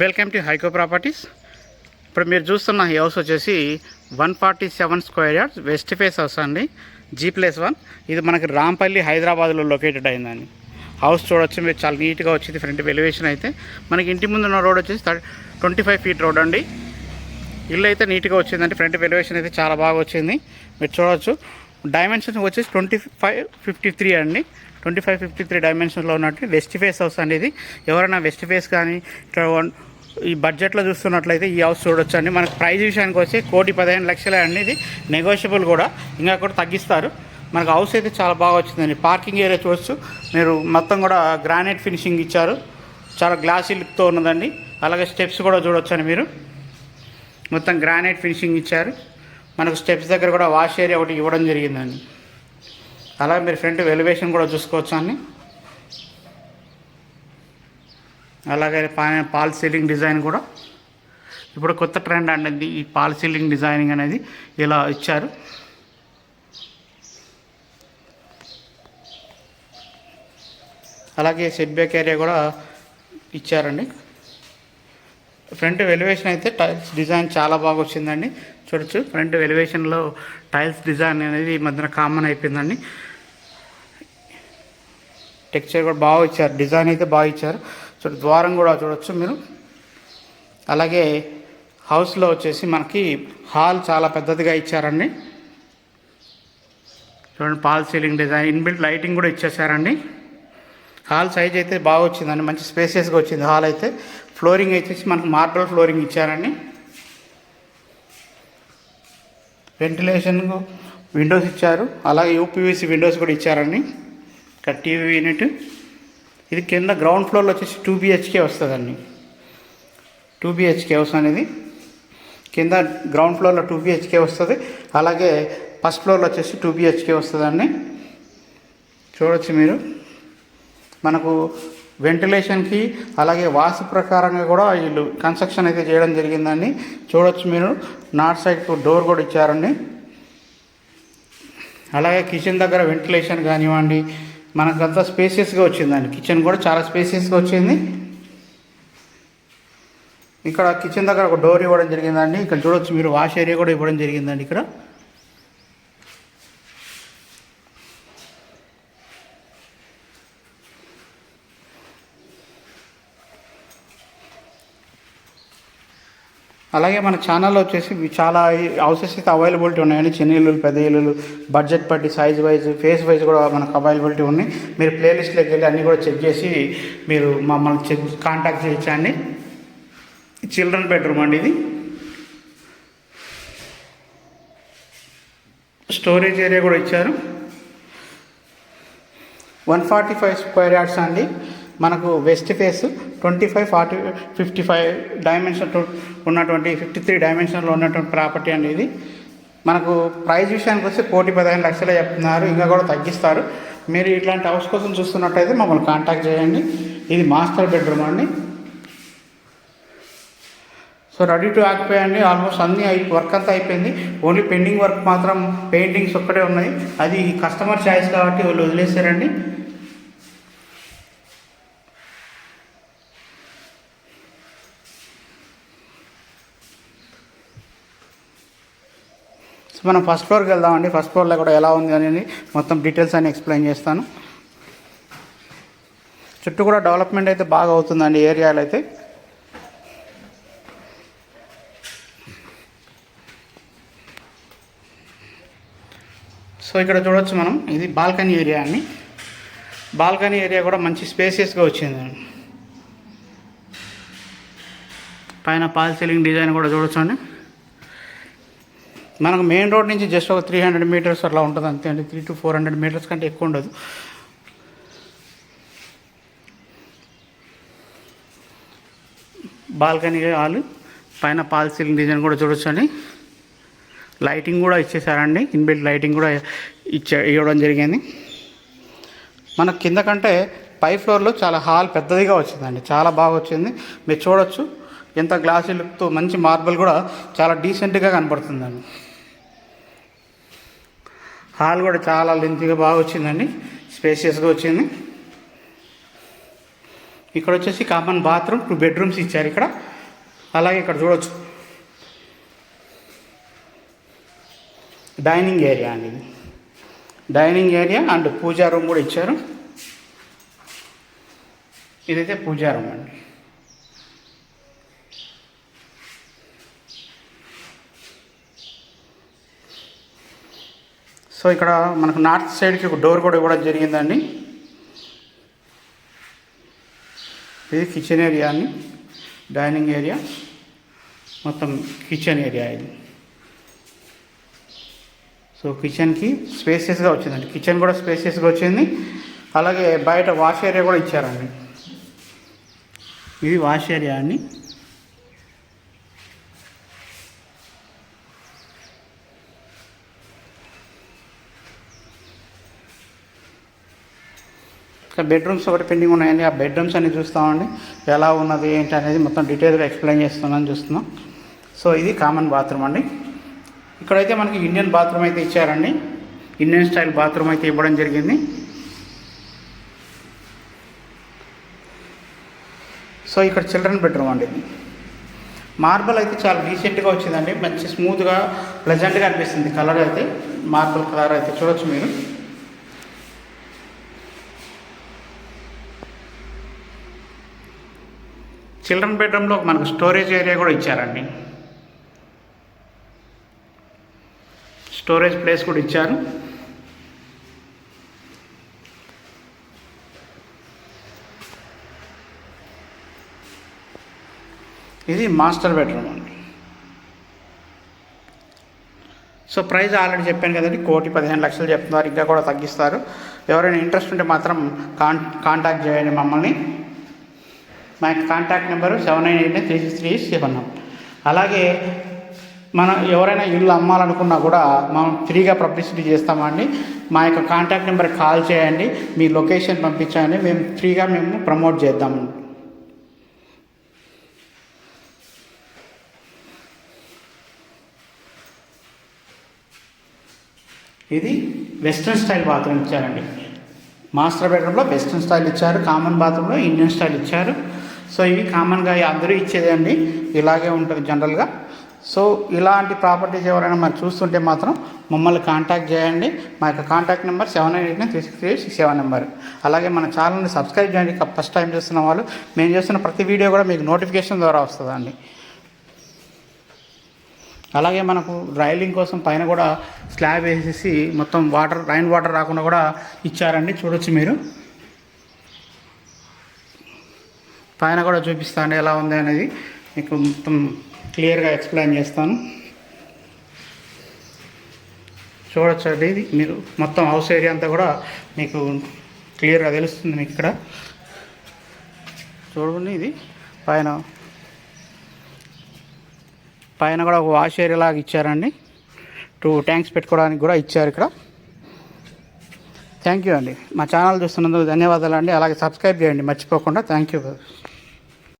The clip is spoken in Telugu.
Welcome to హైకో properties. ఇప్పుడు మీరు చూస్తున్న ఈ హౌస్ వచ్చేసి one forty seven square yards west face house అండి. G plus one. ఇది మనకి రాంపల్లి హైదరాబాద్లో లొకేటెడ్ అయిందండి. హౌస్ చూడొచ్చు మీరు చాలా నీట్గా వచ్చింది ఫ్రంట్ ఎలివేషన్ అయితే. మనకి ఇంటి ముందు ఉన్న రోడ్ వచ్చేసి ట్వంటీ ఫైవ్ ఫీట్ రోడ్ అండి. ఇల్లు అయితే నీట్గా వచ్చిందండి ఫ్రంట్ ఎలివేషన్ అయితే చాలా బాగా వచ్చింది. మీరు చూడవచ్చు డైమెన్షన్ వచ్చేసి ట్వంటీ ఫైవ్ ఫిఫ్టీ త్రీ అండి. ట్వంటీ ఫైవ్ ఫిఫ్టీ త్రీ డైమెన్షన్లో ఉన్నట్టు వెస్ట్ ఫేస్ హౌస్ అనేది. ఇది ఎవరైనా వెస్ట్ ఫేస్ కానీ ఇక్కడ ఈ బడ్జెట్లో చూస్తున్నట్లయితే ఈ హౌస్ చూడొచ్చు అండి. మనకు ప్రైస్ విషయానికి వచ్చి కోటి పదిహేను లక్షలే అండి ఇది. నెగోషియబుల్ కూడా. ఇంకా కూడా తగ్గిస్తారు. మనకు హౌస్ అయితే చాలా బాగా వచ్చిందండి. పార్కింగ్ ఏరియా చూడొచ్చు. మీరు మొత్తం కూడా గ్రానైట్ ఫినిషింగ్ ఇచ్చారు. చాలా గ్లాసీ లుక్తో ఉన్నదండి. అలాగే స్టెప్స్ కూడా చూడొచ్చండి మీరు. మొత్తం గ్రానైట్ ఫినిషింగ్ ఇచ్చారు. మనకు స్టెప్స్ దగ్గర కూడా వాష్ ఏరియా ఒకటి ఇవ్వడం జరిగిందండి. అలాగే మీరు ఫ్రంట్ ఎలివేషన్ కూడా చూసుకోవచ్చు అండి అలాగే పైన పాల్ సీలింగ్ డిజైన్ కూడా. ఇప్పుడు కొత్త ట్రెండ్ అండి ఈ పాల్ సీలింగ్ డిజైనింగ్ అనేది ఇలా ఇచ్చారు. అలాగే సెట్ బ్యాక్ ఏరియా కూడా ఇచ్చారండి. ఫ్రంట్ ఎలివేషన్ అయితే టైల్స్ డిజైన్ చాలా బాగా వచ్చిందండి. చూడొచ్చు ఫ్రంట్ ఎలివేషన్లో టైల్స్ డిజైన్ అనేది ఈ మధ్యన కామన్ అయిపోయిందండి. టెక్స్చర్ కూడా బాగా ఇచ్చారు డిజైన్ అయితే బాగా ఇచ్చారు. చూడ ద్వారం కూడా చూడొచ్చు మీరు. అలాగే హౌస్లో వచ్చేసి మనకి హాల్ చాలా పెద్దదిగా ఇచ్చారండి. చూడండి false ceiling design inbuilt lighting కూడా ఇచ్చేసారండి. హాల్ సైజ్ అయితే బాగా వచ్చిందండి మంచి స్పేసియస్గా వచ్చింది హాల్ అయితే. ఫ్లోరింగ్ వచ్చేసి మనకు మార్బల్ ఫ్లోరింగ్ ఇచ్చారండి. వెంటిలేషన్ విండోస్ ఇచ్చారు. అలాగే యూపీవీసీ విండోస్ కూడా ఇచ్చారండి. ఇక్కడ టీవీ యూనిట్ ఇది కింద గ్రౌండ్ ఫ్లోర్లో వచ్చేసి టూ బిహెచ్కే వస్తుందండి. టూ బిహెచ్కే హౌస్ అనేది. కింద గ్రౌండ్ ఫ్లోర్లో టూ బిహెచ్కే వస్తుంది. అలాగే ఫస్ట్ ఫ్లోర్లో వచ్చేసి టూ బిహెచ్కే వస్తుందండి. చూడొచ్చు మీరు. మనకు వెంటిలేషన్కి అలాగే వాస్తు ప్రకారంగా కూడా వీళ్ళు కన్స్ట్రక్షన్ అయితే చేయడం జరిగిందండి. చూడొచ్చు మీరు. నార్త్ సైడ్కు డోర్ కూడా ఇచ్చారండి. అలాగే కిచెన్ దగ్గర వెంటిలేషన్ కానివ్వండి మనకంతా స్పేసియస్గా వచ్చిందండి. కిచెన్ కూడా చాలా స్పేసియస్గా వచ్చింది. ఇక్కడ కిచెన్ దగ్గర ఒక డోర్ ఇవ్వడం జరిగిందండి. ఇక్కడ చూడొచ్చు మీరు వాష్ ఏరియా కూడా ఇవ్వడం జరిగిందండి ఇక్కడ. అలాగే మన ఛానల్లో వచ్చేసి చాలా హౌసెస్ అయితే అవైలబిలిటీ ఉన్నాయండి. చిన్న ఇల్లులు పెద్ద ఇల్లులు బడ్జెట్ బట్టి సైజ్ వైజ్ ఫేస్ వైజ్ కూడా మనకు అవైలబిలిటీ ఉన్నాయి. మీరు ప్లేలిస్ట్లోకి వెళ్ళి అన్నీ కూడా చెక్ చేసి మీరు మమ్మల్ని చెక్ కాంటాక్ట్ చేయొచ్చండి చిల్డ్రన్ బెడ్రూమ్ అండి ఇది. స్టోరేజ్ ఏరియా కూడా ఇచ్చారు. One forty five square yards అండి. మనకు west face twenty five forty fifty five dimension ఉన్నటువంటి ఫిఫ్టీ త్రీ డైమెన్షన్లో ఉన్నటువంటి ప్రాపర్టీ అనేది ఇది మనకు ప్రైజ్ విషయానికి వస్తే కోటి పదిహేను లక్షలే చెప్తున్నారు. ఇంకా కూడా తగ్గిస్తారు. మీరు ఇట్లాంటి హౌస్ కోసం చూస్తున్నట్టయితే మమ్మల్ని కాంటాక్ట్ చేయండి. ఇది మాస్టర్ బెడ్రూమ్ అండి. సో రెడీ టు ఆక్యుపై అండి. ఆల్మోస్ట్ అన్నీ అయి వర్క్ అంతా అయిపోయింది. ఓన్లీ పెండింగ్ వర్క్ మాత్రం పెయింటింగ్స్ ఒక్కటే ఉన్నాయి. అది కస్టమర్ చాయిస్ కాబట్టి వాళ్ళు వదిలేశారండి. సో మనం ఫస్ట్ ఫ్లోర్కి వెళ్దామండి. ఫస్ట్ ఫ్లోర్లో కూడా ఎలా ఉంది అనేది మొత్తం డీటెయిల్స్ అన్ని ఎక్స్ప్లెయిన్ చేస్తాను. చుట్టూ కూడా డెవలప్మెంట్ అయితే బాగా అవుతుందండి ఏరియాలో అయితే. సో ఇక్కడ చూడవచ్చు మనం. ఇది బాల్కనీ ఏరియా అండి. బాల్కనీ ఏరియా కూడా మంచి స్పేసియస్గా వచ్చింది. పైన పాల్ సీలింగ్ డిజైన్ కూడా చూడొచ్చు అండి మనకు మెయిన్ రోడ్ నుంచి జస్ట్ ఒక త్రీ హండ్రెడ్ మీటర్స్ అట్లా ఉంటుంది అంతే అండి. Three to four hundred metres కంటే ఎక్కువ ఉండదు. బాల్కనీ హాల్ పైన పాల్ సీలింగ్ డిజైన్ కూడా చూడొచ్చు అండి లైటింగ్ కూడా ఇచ్చేసారండి. ఇన్బిల్ట్ లైటింగ్ కూడా ఇచ్చే ఇవ్వడం జరిగింది. మన కింద కంటే పై ఫ్లోర్లో చాలా హాల్ పెద్దదిగా వచ్చిందండి. చాలా బాగా వచ్చింది. మీరు చూడొచ్చు. ఎంత గ్లాసీ లుక్తో మంచి మార్బల్ కూడా చాలా డీసెంట్గా కనపడుతుందండి. హాల్ కూడా చాలా లెంత్గా బాగా వచ్చిందండి. స్పేసియస్గా వచ్చింది. ఇక్కడ వచ్చేసి కామన్ బాత్రూమ్ టూ బెడ్రూమ్స్ ఇచ్చారు ఇక్కడ. అలాగే ఇక్కడ చూడవచ్చు డైనింగ్ ఏరియా అండి ఇది. Dining area and puja room కూడా ఇచ్చారు. ఇదైతే పూజా రూమ్ అండి. సో ఇక్కడ మనకు నార్త్ సైడ్కి ఒక డోర్ కూడా ఇవ్వడం జరిగిందండి. ఇది కిచెన్ ఏరియా అండి. Dining area. మొత్తం కిచెన్ ఏరియా ఇది. సో కిచెన్కి స్పేసియస్గా వచ్చిందండి. కిచెన్ కూడా స్పేసియస్గా వచ్చింది. అలాగే బయట వాష్ ఏరియా కూడా ఇచ్చారండి. ఇది వాష్ ఏరియా అండి. ఇక్కడ బెడ్రూమ్స్ ఒకటి పెండింగ్ ఉన్నాయండి. ఆ బెడ్రూమ్స్ అన్ని చూస్తామండి. ఎలా ఉన్నది ఏంటి అనేది మొత్తం డీటెయిల్గా ఎక్స్ప్లెయిన్ చేస్తున్నాను చూస్తున్నాం. సో ఇది కామన్ బాత్రూమ్ అండి. ఇక్కడైతే మనకి ఇండియన్ బాత్రూమ్ అయితే ఇచ్చారండి. ఇండియన్ స్టైల్ బాత్రూమ్ అయితే ఇవ్వడం జరిగింది. సో ఇక్కడ చిల్డ్రన్ బెడ్రూమ్ అండి. ఇది మార్బల్ అయితే చాలా డీసెంట్గా వచ్చిందండి. మంచి స్మూత్గా ప్లెజెంట్గా అనిపిస్తుంది. కలర్ అయితే మార్బల్ కలర్ అయితే. చూడొచ్చు మీరు. చిల్డ్రన్ బెడ్రూమ్లో మనకు స్టోరేజ్ ఏరియా కూడా ఇచ్చారండి. స్టోరేజ్ ప్లేస్ కూడా ఇచ్చారు. ఇది మాస్టర్ బెడ్రూమ్ అండి. సో ప్రైస్ ఆల్రెడీ చెప్పాను కదండి కోటి పదిహేను లక్షలు చెప్తున్నారు ఇంకా కూడా తగ్గిస్తారు. ఎవరైనా ఇంట్రెస్ట్ ఉంటే మాత్రం కాంటాక్ట్ చేయండి మమ్మల్ని. మా యొక్క contact number seven nine eight three six three seven అలాగే మనం ఎవరైనా ఇల్లు అమ్మాలనుకున్నా కూడా మనం ఫ్రీగా పబ్లిసిటీ చేస్తామండి మా యొక్క కాంటాక్ట్ నెంబర్ కాల్ చేయండి మీ లొకేషన్ పంపించండి మేము ఫ్రీగా మేము ప్రమోట్ చేద్దాము ఇది వెస్ట్రన్ స్టైల్ బాత్రూమ్ ఇచ్చారండి. మాస్టర్ బెడ్రూమ్లో వెస్ట్రన్ స్టైల్ ఇచ్చారు కామన్ బాత్రూంలో ఇండియన్ స్టైల్ ఇచ్చారు. సో ఇవి కామన్గా అందరూ ఇచ్చేదండి ఇలాగే ఉంటుంది జనరల్గా సో ఇలాంటి ప్రాపర్టీస్ ఎవరైనా మనం చూస్తుంటే మాత్రం మమ్మల్ని కాంటాక్ట్ చేయండి. మా యొక్క contact number seven eight nine three six three six seven number అలాగే మన ఛానల్ని సబ్స్క్రైబ్ చేయండి. ఫస్ట్ టైం చూస్తున్న వాళ్ళు మేము చేస్తున్న ప్రతి వీడియో కూడా మీకు నోటిఫికేషన్ ద్వారా వస్తుందండి. అలాగే మనకు రైలింగ్ కోసం పైన కూడా స్లాబ్ వేసేసి మొత్తం వాటర్ రైన్ వాటర్ రాకుండా కూడా ఇచ్చారండి. చూడొచ్చు మీరు. పైన కూడా చూపిస్తాను ఎలా ఉంది అనేది మీకు మొత్తం క్లియర్గా ఎక్స్ప్లెయిన్ చేస్తాను. చూడొచ్చు అండి ఇది మీరు మొత్తం హౌస్ ఏరియా అంతా కూడా మీకు క్లియర్గా తెలుస్తుంది మీకు ఇక్కడ. చూడండి ఇది పైన. పైన కూడా ఒక వాష్ ఏరియా లాగా ఇచ్చారండి. టూ ట్యాంక్స్ పెట్టుకోవడానికి కూడా ఇచ్చారు ఇక్కడ. థ్యాంక్ యూ అండి. మా ఛానల్ చూస్తున్నందుకు ధన్యవాదాలు అండి అలాగే సబ్స్క్రైబ్ చేయండి మర్చిపోకుండా. Thank you.